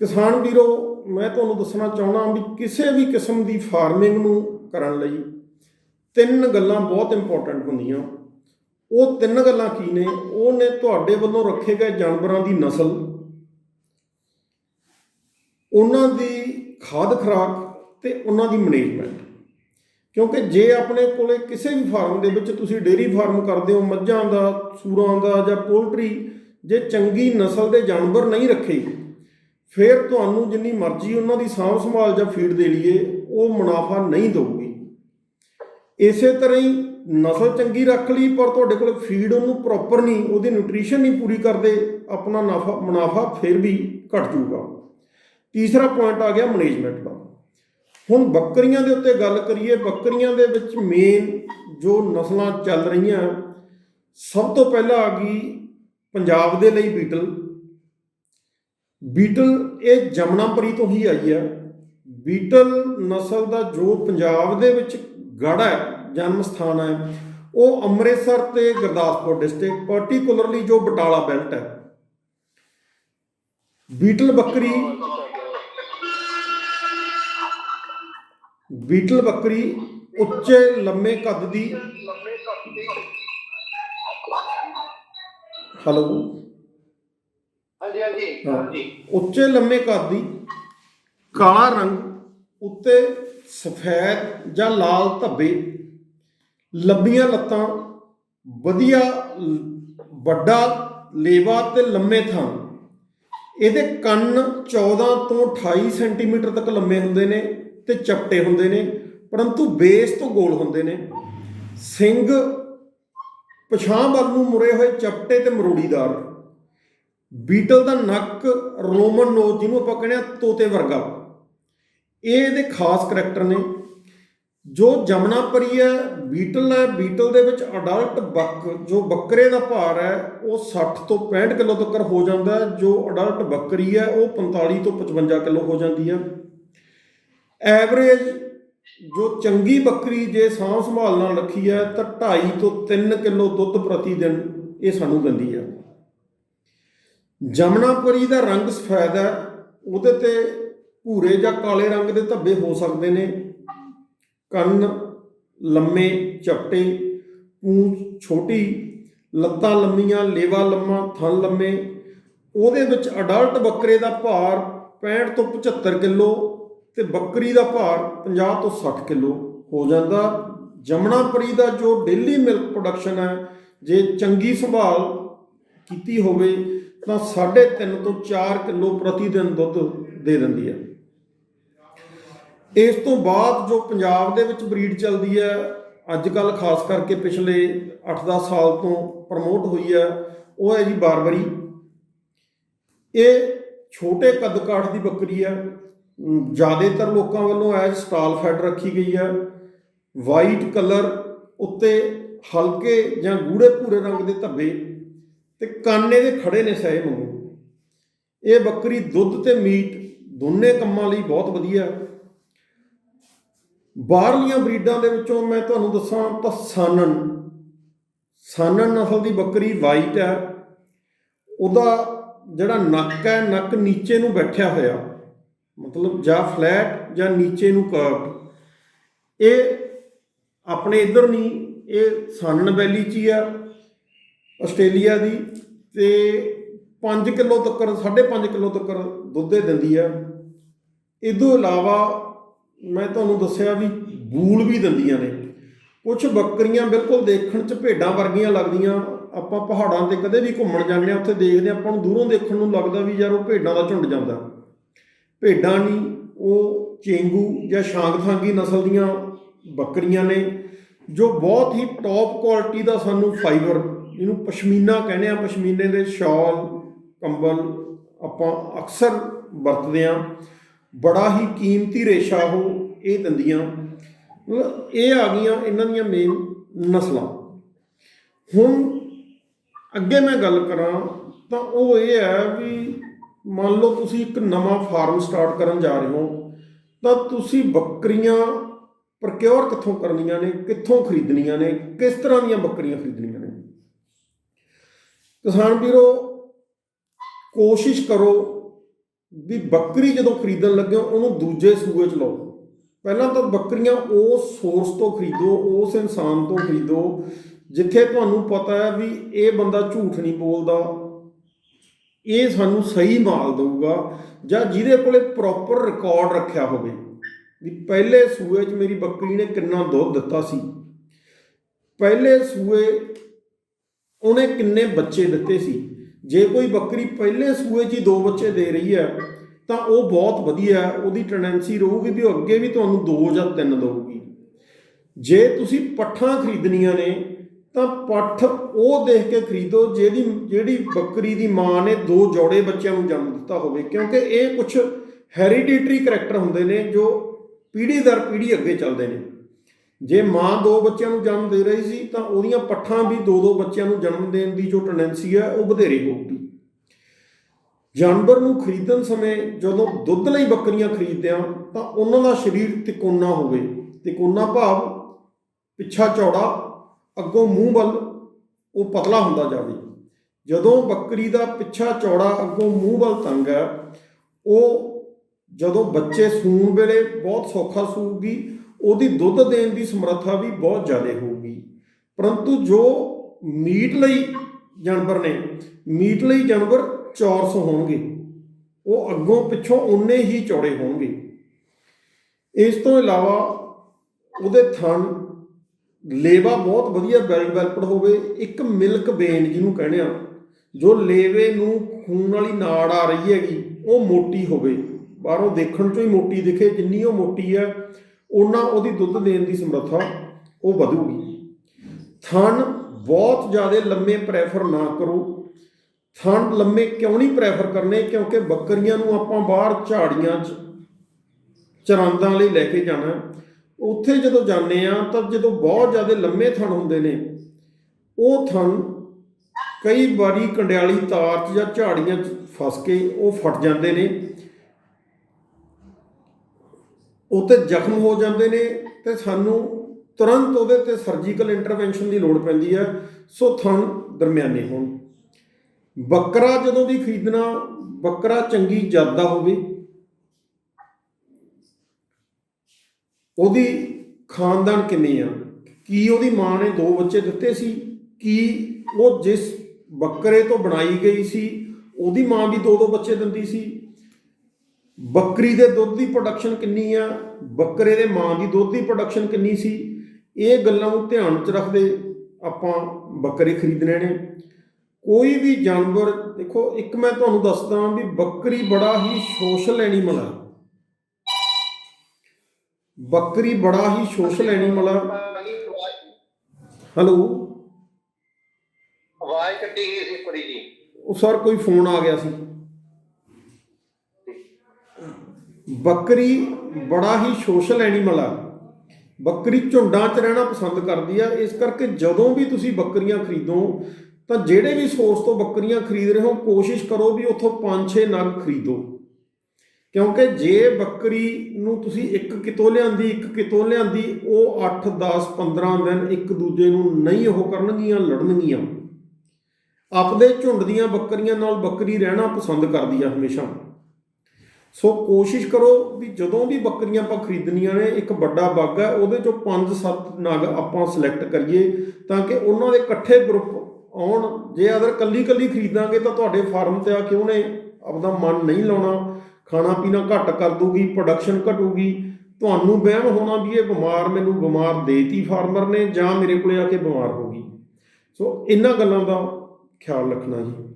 ਕਿਸਾਨ ਵੀਰੋ, ਮੈਂ ਤੁਹਾਨੂੰ ਦੱਸਣਾ ਚਾਹੁੰਦਾ ਵੀ ਕਿਸੇ ਵੀ ਕਿਸਮ ਦੀ ਫਾਰਮਿੰਗ ਨੂੰ ਕਰਨ ਲਈ ਤਿੰਨ ਗੱਲਾਂ ਬਹੁਤ ਇੰਪੋਰਟੈਂਟ ਹੁੰਦੀਆਂ। ਉਹ ਤਿੰਨ ਗੱਲਾਂ ਕੀ ਨੇ? ਉਹ ਨੇ ਤੁਹਾਡੇ ਵੱਲੋਂ ਰੱਖੇ ਗਏ ਜਾਨਵਰਾਂ ਦੀ ਨਸਲ, ਉਹਨਾਂ ਦੀ ਖਾਦ ਖੁਰਾਕ ਤੇ ਉਹਨਾਂ ਦੀ ਮੈਨੇਜਮੈਂਟ ਕਿਉਂਕਿ ਜੇ ਆਪਣੇ ਕੋਲੇ ਕਿਸੇ ਵੀ ਫਾਰਮ ਦੇ ਵਿੱਚ ਤੁਸੀਂ ਡੇਅਰੀ ਫਾਰਮ ਕਰਦੇ ਹੋ, ਮੱਝਾਂ ਦਾ, ਸੂਰਾਂ ਦਾ ਜਾਂ ਪੋਲਟਰੀ ਜੇ ਚੰਗੀ ਨਸਲ ਦੇ ਜਾਨਵਰ ਨਹੀਂ ਰੱਖੇ ਫਿਰ ਤੁਹਾਨੂੰ ਜਿੰਨੀ ਮਰਜ਼ੀ ਉਹਨਾਂ ਦੀ ਸਾਂਭ ਸੰਭਾਲ ਜਾਂ ਫੀਡ ਦੇ ਲਈਏ, ਉਹ ਮੁਨਾਫਾ ਨਹੀਂ ਦੇਊਗੀ। ਇਸੇ ਤਰ੍ਹਾਂ ਹੀ ਨਸਲ ਚੰਗੀ ਰੱਖ ਲਈ, ਪਰ ਤੁਹਾਡੇ ਕੋਲ ਫੀਡ ਉਹਨੂੰ ਪ੍ਰੋਪਰ ਨਹੀਂ, ਉਹਦੀ ਨਿਊਟ੍ਰੀਸ਼ਨ ਨਹੀਂ ਪੂਰੀ ਕਰਦੇ, ਆਪਣਾ ਨਾਫਾ ਮੁਨਾਫਾ ਫਿਰ ਵੀ ਘਟ ਜਾਊਗਾ। ਤੀਸਰਾ ਪੁਆਇੰਟ ਆ ਗਿਆ ਮੈਨੇਜਮੈਂਟ ਦਾ। ਹੁਣ ਬੱਕਰੀਆਂ ਦੇ ਉੱਤੇ ਗੱਲ ਕਰੀਏ, ਬੱਕਰੀਆਂ ਦੇ ਵਿੱਚ ਮੇਨ ਜੋ ਨਸਲਾਂ ਚੱਲ ਰਹੀਆਂ, ਸਭ ਤੋਂ ਪਹਿਲਾਂ ਆ ਗਈ ਪੰਜਾਬ ਦੇ ਲਈ ਬੀਟਲ। ਬੀਟਲ, ਇਹ ਜਮਨਾਪਰੀ ਤੋਂ ਹੀ ਆਈ ਹੈ। ਬੀਟਲ ਨਸਲ ਦਾ ਜੋ ਪੰਜਾਬ ਦੇ ਵਿੱਚ ਗੜ ਹੈ, ਜਨਮ ਸਥਾਨ ਹੈ, ਉਹ ਅੰਮ੍ਰਿਤਸਰ ਤੇ ਗੁਰਦਾਸਪੁਰ ਡਿਸਟ੍ਰਿਕਟ ਪਾਰਟਿਕੂਲਰਲੀ ਜੋ ਬਟਾਲਾ ਬੈਲਟ ਹੈ। ਬੀਟਲ ਬੱਕਰੀ ਬੀਟਲ ਬੱਕਰੀ ਉੱਚੇ, ਲੰਮੇ ਕੱਦ ਦੀ ਹਲੋ ਹਾਂਜੀ ਹਾਂਜੀ ਹਾਂਜੀ। ਉੱਚੇ ਲੰਮੇ ਕੱਦ ਦੀ ਕਾਲਾ ਰੰਗ ਉੱਤੇ ਸਫੈਦ ਜਾਂ ਲਾਲ ਧੱਬੇ ਲੰਬੀਆਂ ਲੱਤਾਂ ਵਧੀਆ ਵੱਡਾ ਲੇਵਾ ਤੇ ਲੰਮੇ ਥਾਂ। ਇਹਦੇ ਕੰਨ 14 ਤੋਂ 28 ਸੈਂਟੀਮੀਟਰ ਤੱਕ ਲੰਮੇ ਹੁੰਦੇ ਨੇ ਤੇ ਚਪਟੇ ਹੁੰਦੇ ਨੇ ਪਰੰਤੂ ਬੇਸ ਤੋਂ ਗੋਲ ਹੁੰਦੇ ਨੇ। ਸਿੰਘ ਪਛਾਂ ਵੱਲ ਨੂੰ ਮੁੜੇ ਹੋਏ ਚਪਟੇ ਤੇ ਮਰੋੜੀਦਾਰ। ਬੀਟਲ ਦਾ ਨੱਕ ਰੋਮਨ ਨੋਜ਼ ਜਿਹਨੂੰ ਆਪਾਂ ਕਹਿੰਦੇ ਆ ਤੋਤੇ ਵਰਗਾ। ਇਹ ਇਹਦੇ ਖਾਸ ਕਰੈਕਟਰ ਨੇ। ਜੋ ਜਮਨਾਪਰੀ ਹੈ, ਬੀਟਲ ਹੈ, ਬੀਟਲ ਦੇ ਵਿੱਚ ਅਡਲਟ ਬੱਕ, ਜੋ ਬੱਕਰੇ ਦਾ ਭਾਰ ਹੈ, ਉਹ 60 ਤੋਂ 65 ਕਿਲੋ ਤੱਕ ਹੋ ਜਾਂਦਾ ਹੈ। ਜੋ ਅਡਲਟ ਬੱਕਰੀ ਹੈ, ਉਹ 45 ਤੋਂ 55 ਕਿਲੋ ਹੋ ਜਾਂਦੀ ਹੈ। ਐਵਰੇਜ ਜੋ ਚੰਗੀ ਬੱਕਰੀ ਜੇ ਸਾਂਭ ਸੰਭਾਲ ਨਾਲ ਰੱਖੀ ਹੈ, ਤਾਂ 2.5 ਤੋਂ 3 ਕਿਲੋ ਦੁੱਧ ਪ੍ਰਤੀ ਦਿਨ ਇਹ ਸਾਨੂੰ ਦਿੰਦੀ ਹੈ। ਜਮਨਾਪਰੀ ਦਾ ਰੰਗ ਸਫੈਦ ਹੈ, ਉਹਦੇ ਤੇ ਭੂਰੇ ਜਾਂ ਕਾਲੇ ਰੰਗ ਦੇ ਧੱਬੇ ਹੋ ਸਕਦੇ ਨੇ। ਕੰਨ ਲੰਮੇ, ਚਪਟੇ ਪੂੰਛ ਛੋਟੀ, ਲੱਤਾਂ ਲੰਮੀਆਂ, ਲੇਵਾ ਲੰਮਾ, ਥਣ ਲੰਮੇ। ਉਹਦੇ ਵਿੱਚ ਅਡਲਟ ਬੱਕਰੇ ਦਾ ਭਾਰ 65 ਤੋਂ 75 ਕਿਲੋ ਤੇ ਬੱਕਰੀ ਦਾ ਭਾਰ 50 ਤੋਂ 60 ਕਿਲੋ ਹੋ ਜਾਂਦਾ। ਜਮਨਾਪਰੀ ਦਾ ਜੋ ਡੇਲੀ ਮਿਲਕ ਪ੍ਰੋਡਕਸ਼ਨ ਹੈ, ਜੇ ਚੰਗੀ ਸੰਭਾਲ ਕੀਤੀ ਹੋਵੇ ਤਾਂ 3.5 ਤੋਂ 4 ਕਿਲੋ ਪ੍ਰਤੀ ਦਿਨ ਦੁੱਧ ਦੇ ਦਿੰਦੀ ਹੈ। ਇਸ ਤੋਂ ਬਾਅਦ ਜੋ ਪੰਜਾਬ ਦੇ ਵਿੱਚ ਬਰੀਡ ਚੱਲਦੀ ਹੈ ਅੱਜ ਕੱਲ ਖਾਸ ਕਰਕੇ ਪਿਛਲੇ 8-10 ਸਾਲ ਤੋਂ ਪ੍ਰਮੋਟ ਹੋਈ ਹੈ, ਉਹ ਹੈ ਜੀ ਬਾਰਬਰੀ। ਇਹ ਛੋਟੇ ਕੱਦ ਕਾਠ ਦੀ ਬੱਕਰੀ ਹੈ। ਜ਼ਿਆਦਾਤਰ ਲੋਕਾਂ ਵੱਲੋਂ ਐਜ ਸਟਾਲ ਫੈਡ ਰੱਖੀ ਗਈ ਹੈ। ਵਾਈਟ ਕਲਰ ਉੱਤੇ ਹਲਕੇ ਜਾਂ ਗੂੜੇ ਭੂਰੇ ਰੰਗ ਦੇ ਧੱਬੇ ਤੇ ਕਾਨੇ ਦੇ ਖੜੇ ਨੇ ਸਹਿ ਵਾਂਗੂ ਇਹ ਬੱਕਰੀ ਦੁੱਧ ਤੇ ਮੀਟ ਦੋਨੇ ਕੰਮਾਂ ਲਈ ਬਹੁਤ ਵਧੀਆ। ਬਾਹਰਲੀਆਂ ਬਰੀਡਾਂ ਦੇ ਵਿੱਚੋਂ ਮੈਂ ਤੁਹਾਨੂੰ ਦੱਸਾਂ ਤਾਂ ਸਾਨਣ। ਸਾਨਣ ਨਸਲ ਦੀ ਬੱਕਰੀ ਵਾਈਟ ਹੈ। ਉਹਦਾ ਜਿਹੜਾ ਨੱਕ ਹੈ, ਨੱਕ ਨੀਚੇ ਨੂੰ ਬੈਠਿਆ ਹੋਇਆ। ਮਤਲਬ ਜਾਂ ਫਲੈਟ ਜਾਂ ਨੀਚੇ ਨੂੰ ਕਰਵਡ ਇਹ ਆਪਣੇ ਇਧਰ ਨਹੀਂ, ਇਹ ਸਾਨਣ ਵੈਲੀ 'ਚ ਹੀ ਆ ਆਸਟ੍ਰੇਲੀਆ ਦੀ ਤੇ 5 ਕਿਲੋ ਤੱਕ 5.5 ਕਿਲੋ ਤੱਕ ਦੁੱਧ ਇਹ ਦਿੰਦੀ ਆ। ਇਹ ਤੋਂ ਇਲਾਵਾ ਮੈਂ ਤੁਹਾਨੂੰ ਦੱਸਿਆ ਵੀ ਬੂਲ ਵੀ ਦਿੰਦੀਆਂ ਨੇ। ਕੁਝ ਬੱਕਰੀਆਂ ਬਿਲਕੁਲ ਦੇਖਣ 'ਚ ਭੇਡਾਂ ਵਰਗੀਆਂ ਲੱਗਦੀਆਂ। ਆਪਾਂ ਪਹਾੜਾਂ ਤੇ ਕਦੇ ਵੀ ਘੁੰਮਣ ਜਾਂਦੇ ਆ, ਉੱਥੇ ਦੇਖਦੇ ਆ, ਆਪਾਂ ਨੂੰ ਦੂਰੋਂ ਦੇਖਣ ਨੂੰ ਲੱਗਦਾ ਵੀ ਯਾਰ ਉਹ ਭੇਡਾਂ ਦਾ ਝੁੰਡ ਜਾਂਦਾ। ਭੇਡਾਂ ਨਹੀਂ ਉਹ ਚੇਂਗੂ ਜਾਂ ਸ਼ਾਂਗਥਾਂਗੀ ਨਸਲ ਦੀਆਂ ਬੱਕਰੀਆਂ ਨੇ, ਜੋ ਬਹੁਤ ਹੀ ਟੌਪ ਕੁਆਲਿਟੀ ਦਾ ਸਾਨੂੰ ਫਾਈਬਰ ਇਹਨੂੰ ਪਸ਼ਮੀਨਾ ਕਹਿੰਦੇ ਆ, ਪਸ਼ਮੀਨੇ ਦੇ ਸ਼ਾਲ, ਕੰਬਲ ਆਪਾਂ ਅਕਸਰ ਵਰਤਦੇ ਆ। ਬੜਾ ਹੀ ਕੀਮਤੀ ਰੇਸ਼ਾ ਉਹ, ਇਹ ਦਿੰਦੀਆਂ। ਮਤਲਬ ਇਹ ਆ ਗਈਆਂ ਇਹਨਾਂ ਦੀਆਂ ਮੇਨ ਨਸਲਾਂ। ਹੁਣ ਅੱਗੇ ਮੈਂ ਗੱਲ ਕਰਾਂ ਤਾਂ ਉਹ ਇਹ ਹੈ ਵੀ ਮੰਨ ਲਓ ਤੁਸੀਂ ਇੱਕ ਨਵਾਂ ਫਾਰਮ ਸਟਾਰਟ ਕਰਨ ਜਾ ਰਹੇ ਹੋ, ਤਾਂ ਤੁਸੀਂ ਬੱਕਰੀਆਂ ਪ੍ਰਕਿਉਰ ਕਿੱਥੋਂ ਕਰਨੀਆਂ ਨੇ, ਕਿੱਥੋਂ ਖਰੀਦਣੀਆਂ ਨੇ, ਕਿਸ ਤਰ੍ਹਾਂ ਦੀਆਂ ਬੱਕਰੀਆਂ ਖਰੀਦਣੀਆਂ? ਕਿਸਾਨ ਵੀਰੋ ਕੋਸ਼ਿਸ਼ ਕਰੋ ਵੀ ਬੱਕਰੀ ਜਦੋਂ ਖਰੀਦਣ ਲੱਗੇ ਹੋ, ਉਹਨੂੰ ਦੂਜੇ ਸੂਏ ਚ ਲਾਓ। ਪਹਿਲਾਂ ਤਾਂ ਬੱਕਰੀਆਂ ਉਸ ਸੋਰਸ ਤੋਂ ਖਰੀਦੋ ਉਸ ਇਨਸਾਨ ਤੋਂ ਖਰੀਦੋ ਜਿੱਥੇ ਤੁਹਾਨੂੰ ਪਤਾ ਹੈ ਵੀ ਇਹ ਬੰਦਾ ਝੂਠ ਨਹੀਂ ਬੋਲਦਾ ਇਹ ਸਾਨੂੰ ਸਹੀ ਮਾਲ ਦੇਊਗਾ ਜਾਂ ਜਿਹਦੇ ਕੋਲੇ ਪ੍ਰੋਪਰ ਰਿਕਾਰਡ ਰੱਖਿਆ ਹੋਵੇ ਵੀ ਪਹਿਲੇ ਸੂਏ 'ਚ ਮੇਰੀ ਬੱਕਰੀ ਨੇ ਕਿੰਨਾ ਦੁੱਧ ਦਿੱਤਾ ਸੀ। ਪਹਿਲੇ ਸੂਏ ਉਹਨੇ ਕਿੰਨੇ ਬੱਚੇ ਦਿੱਤੇ ਸੀ? ਜੇ ਕੋਈ ਬੱਕਰੀ ਪਹਿਲੇ ਸੂਏ 'ਚ ਹੀ ਦੋ ਬੱਚੇ ਦੇ ਰਹੀ ਹੈ, ਤਾਂ ਉਹ ਬਹੁਤ ਵਧੀਆ ਉਹਦੀ ਟੈਂਡੈਂਸੀ ਰਹੂਗੀ ਵੀ ਉਹ ਅੱਗੇ ਵੀ ਤੁਹਾਨੂੰ ਦੋ ਜਾਂ ਤਿੰਨ ਦੇਊਗੀ। ਜੇ ਤੁਸੀਂ ਪੱਠਾਂ ਖਰੀਦਣੀਆਂ ਨੇ, ਤਾਂ ਪੱਠ ਉਹ ਦੇਖ ਕੇ ਖਰੀਦੋ ਜਿਹਦੀ, ਜਿਹੜੀ ਬੱਕਰੀ ਦੀ ਮਾਂ ਨੇ ਦੋ ਜੋੜੇ ਬੱਚਿਆਂ ਨੂੰ ਜਨਮ ਦਿੱਤਾ ਹੋਵੇ, ਕਿਉਂਕਿ ਇਹ ਕੁਝ ਹੈਰੀਡੇਟਰੀ ਕਰੈਕਟਰ ਹੁੰਦੇ ਨੇ ਜੋ ਪੀੜ੍ਹੀ ਦਰ ਪੀੜ੍ਹੀ ਅੱਗੇ ਚੱਲਦੇ ਨੇ। ਜੇ ਮਾਂ ਦੋ ਬੱਚਿਆਂ ਨੂੰ ਜਨਮ ਦੇ ਰਹੀ ਸੀ, ਤਾਂ ਉਹਦੀਆਂ ਪੱਠਾਂ ਵੀ ਦੋ ਦੋ ਬੱਚਿਆਂ ਨੂੰ ਜਨਮ ਦੇਣ ਦੀ ਜੋ ਟੈਂਡੈਂਸੀ ਹੈ, ਉਹ ਵਧੇਰੇ ਹੋਊਗੀ। ਜਾਨਵਰ ਨੂੰ ਖਰੀਦਣ ਸਮੇਂ ਜਦੋਂ ਦੁੱਧ ਲਈ ਬੱਕਰੀਆਂ ਖਰੀਦਦੇ ਆ ਤਾਂ ਉਹਨਾਂ ਦਾ ਸਰੀਰ ਤਿਕੋਨਾ ਹੋਵੇ। ਤਿਕੋਨਾ ਭਾਵ ਪਿੱਛਾ ਚੌੜਾ, ਅੱਗੋਂ ਮੂੰਹ ਵੱਲ ਉਹ ਪਤਲਾ ਹੁੰਦਾ ਜਾਵੇ। ਜਦੋਂ ਬੱਕਰੀ ਦਾ ਪਿੱਛਾ ਚੌੜਾ, ਅੱਗੋਂ ਮੂੰਹ ਵੱਲ ਤੰਗ ਹੈ, ਉਹ ਜਦੋਂ ਬੱਚੇ ਸੂਣ ਵੇਲੇ ਬਹੁਤ ਸੌਖਾ ਸੂਗੀ ਉਹਦੀ ਦੁੱਧ ਦੇਣ ਦੀ ਸਮਰੱਥਾ ਵੀ ਬਹੁਤ ਜ਼ਿਆਦਾ ਹੋਊਗੀ। ਪਰੰਤੂ ਜੋ ਮੀਟ ਲਈ ਜਾਨਵਰ ਨੇ, ਮੀਟ ਲਈ ਜਾਨਵਰ ਚੌਰਸ ਹੋਣਗੇ। ਉਹ ਅੱਗੋਂ ਪਿੱਛੋਂ ਉਨੇ ਹੀ ਚੌੜੇ ਹੋਣਗੇ। ਇਸ ਤੋਂ ਇਲਾਵਾ ਉਹਦੇ ਥਣ, ਲੇਵਾ ਬਹੁਤ ਵਧੀਆ ਵੈਲ ਡਿਵੈਲਪਡ ਹੋਵੇ, ਇੱਕ ਮਿਲਕ ਵੇਨ ਜਿਹਨੂੰ ਕਹਿੰਦੇ ਆ, ਜੋ ਲੇਵੇ ਨੂੰ ਖੂਨ ਵਾਲੀ ਨਾੜ ਆ ਰਹੀ ਹੈਗੀ, ਉਹ ਮੋਟੀ ਹੋਵੇ। ਬਾਹਰੋਂ ਦੇਖਣ ਚੋਂ ਹੀ ਮੋਟੀ ਦਿਖੇ, ਜਿੰਨੀ ਉਹ ਮੋਟੀ ਹੈ ਉਹਨਾਂ ਉਹਦੀ ਦੁੱਧ ਦੇਣ ਦੀ ਸਮਰੱਥਾ ਉਹ ਵਧੂਗੀ। ਥਣ ਬਹੁਤ ਜ਼ਿਆਦਾ ਲੰਮੇ ਪ੍ਰੈਫਰ ਨਾ ਕਰੋ। ਥਣ ਲੰਮੇ ਕਿਉਂ ਨਹੀਂ ਪ੍ਰੈਫਰ ਕਰਨੇ? ਕਿਉਂਕਿ ਬੱਕਰੀਆਂ ਨੂੰ ਆਪਾਂ ਬਾਹਰ ਝਾੜੀਆਂ 'ਚ, ਚਰਾਂਦਾਂ ਲਈ ਲੈ ਕੇ ਜਾਣਾ। ਉੱਥੇ ਜਦੋਂ ਜਾਂਦੇ ਆ ਤਾਂ ਜਦੋਂ ਬਹੁਤ ਜ਼ਿਆਦਾ ਲੰਮੇ ਥਣ ਹੁੰਦੇ ਨੇ, ਉਹ ਥਣ ਕਈ ਵਾਰੀ ਕੰਡਿਆਲੀ ਤਾਰ 'ਚ ਜਾਂ ਝਾੜੀਆਂ 'ਚ ਫਸ ਕੇ ਉਹ ਫਟ ਜਾਂਦੇ ਨੇ। ਉਹ ਤੇ ਜ਼ਖਮ ਹੋ ਜਾਂਦੇ ਨੇ ਤੇ ਸਾਨੂੰ ਤੁਰੰਤ ਉਹਦੇ ਤੇ ਸਰਜੀਕਲ ਇੰਟਰਵੈਂਸ਼ਨ ਦੀ ਲੋੜ ਪੈਂਦੀ ਹੈ ਸੋ ਥਣ ਦਰਮਿਆਨੇ ਹੋਣ। ਬੱਕਰਾ ਜਦੋਂ ਵੀ ਖਰੀਦਣਾ, ਬੱਕਰਾ ਚੰਗੀ ਜਾਤ ਦਾ ਹੋਵੇ, ਉਹਦੀ ਖਾਨਦਾਨ ਕਿੰਨੇ ਆ? ਕੀ ਉਹਦੀ ਮਾਂ ਨੇ ਦੋ ਬੱਚੇ ਦਿੱਤੇ ਸੀ? ਕੀ ਉਹ ਜਿਸ ਬੱਕਰੇ ਤੋਂ ਬਣਾਈ ਗਈ ਸੀ, ਉਹਦੀ ਮਾਂ ਵੀ ਦੋ ਦੋ ਬੱਚੇ ਦਿੰਦੀ ਸੀ? ਬੱਕਰੀ ਦੇ ਦੁੱਧ ਦੀ ਪ੍ਰੋਡਕਸ਼ਨ ਕਿੰਨੀ ਆ? ਬੱਕਰੇ ਦੇ ਮਾਂ ਦੀ ਦੁੱਧ ਦੀ ਪ੍ਰੋਡਕਸ਼ਨ ਕਿੰਨੀ ਸੀ? ਇਹ ਗੱਲਾਂ ਨੂੰ ਧਿਆਨ 'ਚ ਰੱਖਦੇ ਆਪਾਂ ਬੱਕਰੇ ਖਰੀਦਣੇ ਨੇ। ਕੋਈ ਵੀ ਜਾਨਵਰ ਦੇਖੋ ਇੱਕ ਮੈਂ ਤੁਹਾਨੂੰ ਦੱਸਦਾ ਵੀ ਬੱਕਰੀ ਬੜਾ ਹੀ ਸੋਸ਼ਲ ਐਨੀਮਲ ਹੈ ਬੱਕਰੀ ਬੜਾ ਹੀ ਸੋਸ਼ਲ ਐਨੀਮਲ ਹੈ ਹੈਲੋ? ਆਵਾਜ਼ ਕੱਟੀ ਗਈ ਸੀ ਕੁੜੀ ਦੀ ਉਹ ਸਰ ਕੋਈ ਫੋਨ ਆ ਗਿਆ ਸੀ। ਬੱਕਰੀ ਬੜਾ ਹੀ ਸੋਸ਼ਲ ਐਨੀਮਲ ਆ। ਬੱਕਰੀ ਝੁੰਡਾਂ 'ਚ ਰਹਿਣਾ ਪਸੰਦ ਕਰਦੀ ਆ। ਇਸ ਕਰਕੇ ਜਦੋਂ ਵੀ ਤੁਸੀਂ ਬੱਕਰੀਆਂ ਖਰੀਦੋ, ਤਾਂ ਜਿਹੜੇ ਵੀ ਸੋਰਸ ਤੋਂ ਬੱਕਰੀਆਂ ਖਰੀਦ ਰਹੇ ਹੋ, ਕੋਸ਼ਿਸ਼ ਕਰੋ ਵੀ ਉੱਥੋਂ 5-6 ਨਗ ਖਰੀਦੋ। ਕਿਉਂਕਿ ਜੇ ਬੱਕਰੀ ਨੂੰ ਤੁਸੀਂ ਇੱਕ ਕਿਤੋਂ ਲਿਆਂਦੀ, ਇੱਕ ਕਿਤੋਂ ਲਿਆਂਦੀ, ਉਹ 8 10 15 ਦਿਨ ਇੱਕ ਦੂਜੇ ਨੂੰ ਨਹੀਂ ਉਹ ਕਰਨਗੀਆਂ, ਲੜਨਗੀਆਂ। ਆਪਦੇ ਝੁੰਡ ਦੀਆਂ ਬੱਕਰੀਆਂ ਨਾਲ ਬੱਕਰੀ ਰਹਿਣਾ ਪਸੰਦ ਕਰਦੀ ਆ ਹਮੇਸ਼ਾ। ਸੋ ਕੋਸ਼ਿਸ਼ ਕਰੋ ਵੀ ਜਦੋਂ ਵੀ ਬੱਕਰੀਆਂ ਆਪਾਂ ਖਰੀਦਣੀਆਂ ਨੇ, ਇੱਕ ਵੱਡਾ ਬਾਗ ਹੈ, ਉਹਦੇ ਚੋਂ 5-7 ਨਗ ਆਪਾਂ ਸਿਲੈਕਟ ਕਰੀਏ ਤਾਂ ਕਿ ਉਹਨਾਂ ਦੇ ਇਕੱਠੇ ਗਰੁੱਪ ਆਉਣ। ਜੇ ਅਗਰ ਕੱਲੀ ਕੱਲੀ ਖਰੀਦਾਂਗੇ ਤਾਂ ਤੁਹਾਡੇ ਫਾਰਮ ਤੇ ਆ ਕੇ ਉਹਨੇ ਆਪਦਾ ਮਨ ਨਹੀਂ ਲਾਉਣਾ। ਖਾਣਾ ਪੀਣਾ ਘੱਟ ਕਰ ਦੂਗੀ ਪ੍ਰੋਡਕਸ਼ਨ ਘਟੂਗੀ। ਤੁਹਾਨੂੰ ਵਹਿਮ ਹੋਣਾ ਵੀ ਇਹ ਬਿਮਾਰ ਮੈਨੂੰ ਬਿਮਾਰ ਦੇਤੀ ਫਾਰਮਰ ਨੇ ਜਾਂ ਮੇਰੇ ਕੋਲੇ ਆ ਕੇ ਬਿਮਾਰ ਹੋ ਗਈ। ਸੋ ਇਹਨਾਂ ਗੱਲਾਂ ਦਾ ਖਿਆਲ ਰੱਖਣਾ ਜੀ।